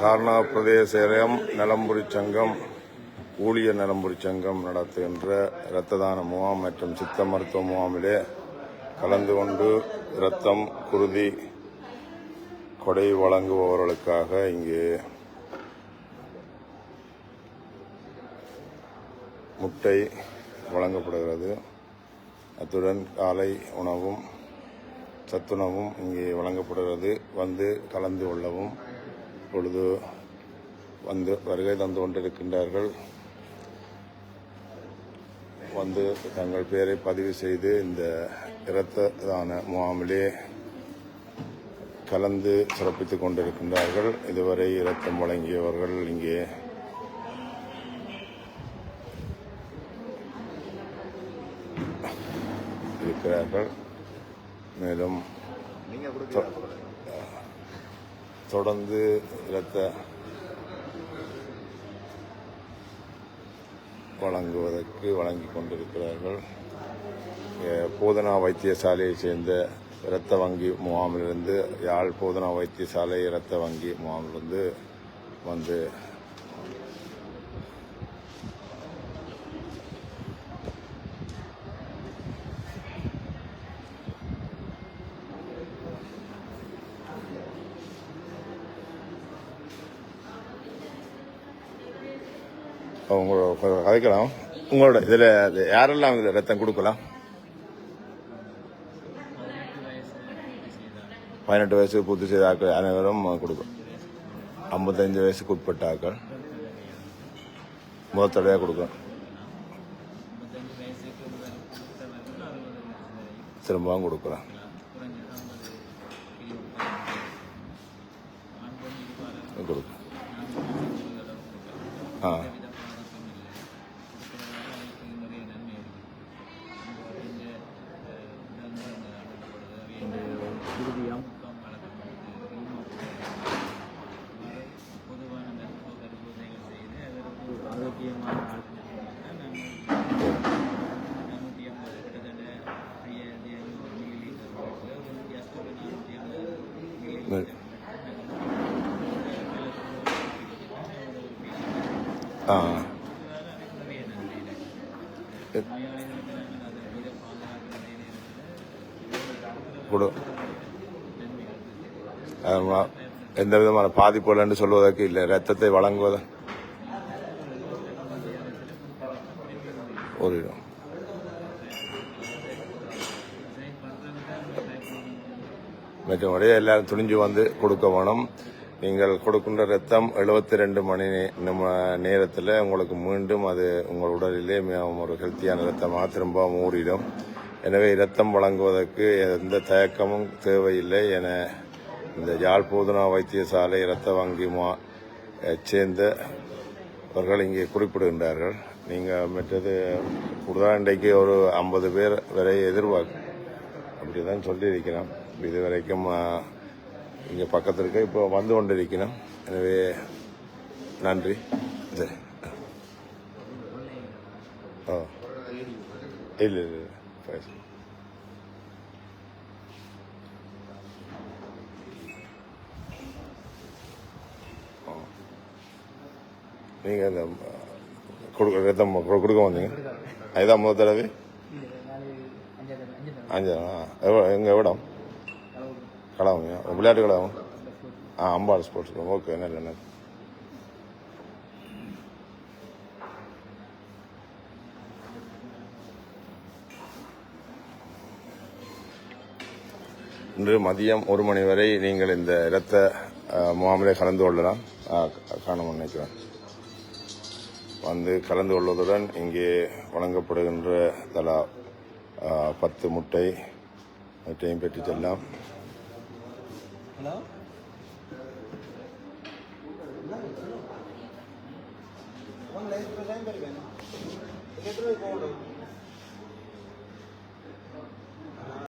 Karnaugh பிரதேச செயலகம் நலம்புரி சங்கம் ஊழியர் நலம்புரி சங்கம் நடத்துகின்ற இரத்த தான முகாம் மற்றும் சித்த மருத்துவ முகாமிலே கலந்து கொண்டு இரத்தம் குருதி கொடை வழங்குபவர்களுக்காக இங்கே முட்டை வழங்கப்படுகிறது. அத்துடன் காலை உணவும் சத்துணவும் இங்கே வழங்கப்படுகிறது. வந்து கலந்து கொள்ளவும் இப்பொழுது வந்து வருகை தந்து கொண்டிருக்கின்றார்கள். வந்து தங்கள் பெயரை பதிவு செய்து இந்த இரத்த தான முகாமிலே கலந்து சிறப்பித்துக் கொண்டிருக்கின்றார்கள். இதுவரை இரத்தம் வழங்கியவர்கள் இங்கே இருக்கிறார்கள். மேலும் தொடர்ந்து இரத்த வழங்குவதற்கு வழங்கிக் கொண்டிருக்கிறார்கள். போதனா வைத்தியசாலையைச் சேர்ந்த இரத்த வங்கி முகாமிலிருந்து யாழ் போதனா வைத்தியசாலை இரத்த வங்கி முகாமிலிருந்து வந்து உங்களோட கதைக்கலாம் உங்களோட இதில் யாரெல்லாம் இதில் ரத்தம் கொடுக்கலாம்? பதினெட்டு வயசு பூர்த்தி செய்த ஆட்கள் அனைவரும் கொடுக்கும் ஐம்பத்தஞ்சு வயசுக்கு உட்பட்ட ஆட்கள். முதல் தடவையாக கொடுக்கும் திரும்பவும் கொடுக்கலாம். கொடுக்கும் ஆ. முக்கியமான ஆரோக்கியமான நானூற்றி ஐம்பது கிட்டத்தட்ட ஐயாயிரத்தி ஐநூறு மில்லி லிட்டர் ஒரு வித்தியாசத்தோட நானூற்றி ஐம்பது மில்லி லிட்டர் ஆ. கொடு எந்த விதமான பாதிப்புகள் என்று சொல்வதற்கு இல்லை. ரத்தத்தை வழங்குவது ஒரு மற்றும் மற்றபடி எல்லாரும் துணிஞ்சு வந்து கொடுக்க வேணும். நீங்கள் கொடுக்கின்ற ரத்தம் 72 ரெண்டு மணி நம்ம நேரத்தில் உங்களுக்கு மீண்டும் அது உங்கள் உடலிலே ஒரு ஹெல்த்தியான ரத்தமாக திரும்ப ஊறிடும். எனவே இரத்தம் வழங்குவதற்கு எந்த தயக்கமும் தேவையில்லை என இந்த யாழ் வைத்தியசாலை இரத்த வங்கி மா சேர்ந்த அவர்கள் இங்கே குறிப்பிடுகின்றார்கள். நீங்கள் மற்றது கூடுதலாக இன்றைக்கு ஒரு ஐம்பது பேர் வரை எதிர்பார்க்கும். அப்படி தான் சொல்லியிருக்கிறோம். இது வரைக்கும் இங்கே பக்கத்தில் இருக்க இப்போ வந்து கொண்டிருக்கிறோம். எனவே நன்றி. சரி ஓ இல்லை இல்லை இல்லை. நீங்கள் இந்த கொடுக்க ரத்தம் கொடுக்க வந்தீங்க அதுதான் முதல் தடவை? அஞ்சு எவ்வளோ எங்கள் இடம் கலாமுங்க விளையாட்டு கலாவும் ஆ அம்பாள் ஸ்போர்ட்ஸ் ரூம் ஓகே நல்ல நல்ல இன்று மதியம் ஒரு மணி வரை நீங்கள் இந்த இரத்த முகாமிலே கலந்து கொள்ளலாம். ஆ, காண நினைக்கிறேன். வந்து கலந்து கொள்வதுடன் இங்கே வழங்கப்படுகின்ற தலா பத்து முட்டை முட்டையும் பெற்று செல்லாம் ஹலோ?